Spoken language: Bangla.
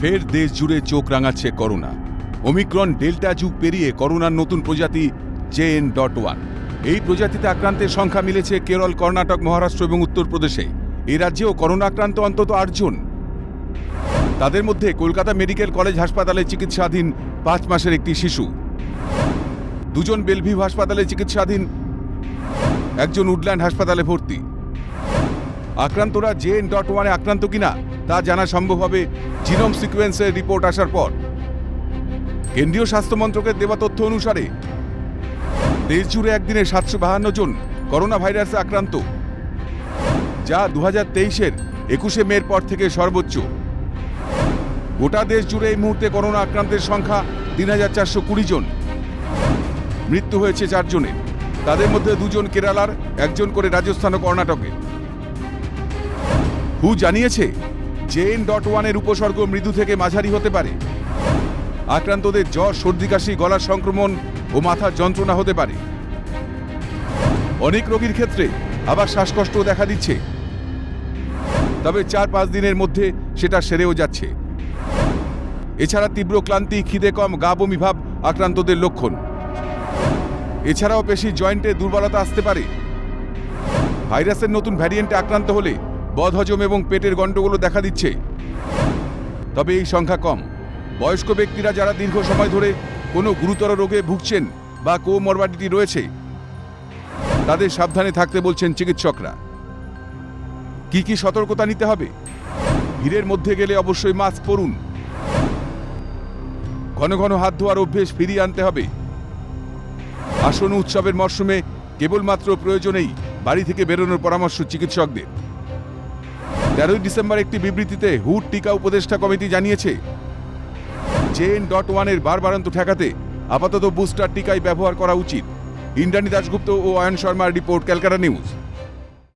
ফের দেশ জুড়ে চোখ রাঙাচ্ছে করোনা। ওমিক্রন ডেল্টা যুগ পেরিয়ে করোনার নতুন প্রজাতি জেএন ডট ওয়ান। এই প্রজাতিতে আক্রান্তের সংখ্যা মিলেছে কেরল, কর্ণাটক, মহারাষ্ট্র এবং উত্তরপ্রদেশে। এ রাজ্যেও করোনা আক্রান্ত অন্তত আটজন। তাদের মধ্যে কলকাতা মেডিকেল কলেজ হাসপাতালে চিকিৎসাধীন পাঁচ মাসের একটি শিশু। দুজন বেলভিউ হাসপাতালে চিকিৎসাধীন, একজন উডল্যান্ড হাসপাতালে ভর্তি। আক্রান্তরা জেএন ডট ওয়ানে আক্রান্ত কিনা তা জানা সম্ভব হবে জিনোম সিকোয়েন্সের রিপোর্ট আসার পর। কেন্দ্রীয় স্বাস্থ্য মন্ত্রকের দেওয়া তথ্য অনুসারে দেশ জুড়ে একদিনে সাতশো বাহান্ন জন করোনা ভাইরাসে আক্রান্ত, যা দু হাজার তেইশের একুশে মের পর থেকে সর্বোচ্চ। গোটা দেশ জুড়ে এই মুহূর্তে করোনা আক্রান্তের সংখ্যা তিন হাজার চারশো কুড়ি জন। মৃত্যু হয়েছে চারজনের। তাদের মধ্যে দুজন কেরালার, একজন করে রাজস্থান ও কর্ণাটকে। হু জানিয়েছে? জেএন ডট ওয়ানের উপসর্গ মৃদু থেকে মাঝারি হতে পারে। আক্রান্তদের জ্বর, সর্দি, কাশি, গলার সংক্রমণ ও মাথার যন্ত্রণা হতে পারে। অনেক রোগীর ক্ষেত্রে আবার শ্বাসকষ্টও দেখা দিচ্ছে। তবে চার পাঁচ দিনের মধ্যে সেটা সেরেও যাচ্ছে। এছাড়া তীব্র ক্লান্তি, খিদে কম, গা বমি ভাব আক্রান্তদের লক্ষণ। এছাড়াও পেশি জয়েন্টে দুর্বলতা আসতে পারে। ভাইরাসের নতুন ভ্যারিয়েন্টে আক্রান্ত হলে বদহজম এবং পেটের গণ্ডগোলও দেখা দিচ্ছে। তবে এই সংখ্যা কম। বয়স্ক ব্যক্তিরা যারা দীর্ঘ সময় ধরে কোনো গুরুতর রোগে ভুগছেন বা কোমরবাডিটি রয়েছে, তাদের সাবধানে থাকতে বলছেন চিকিৎসকরা। কি কি সতর্কতা নিতে হবে? ভিড়ের মধ্যে গেলে অবশ্যই মাস্ক পরুন। ঘন ঘন হাত ধোয়ার অভ্যেস ফিরিয়ে আনতে হবে। আসন্ন উৎসবের মরশুমে কেবলমাত্র প্রয়োজনেই বাড়ি থেকে বেরোনোর পরামর্শ চিকিৎসকদের। তেরোই ডিসেম্বর একটি বিবৃতিতে হুট টিকা উপদেষ্টা কমিটি জানিয়েছে। জেএন ডট ওয়ানের বারবারান্ত ঠেকাতে আপাতত বুস্টার টিকাই ব্যবহার করা উচিত। ইন্দ্রাণী দাশগুপ্ত ও অয়ন শর্মার রিপোর্ট, ক্যালকাটা নিউজ।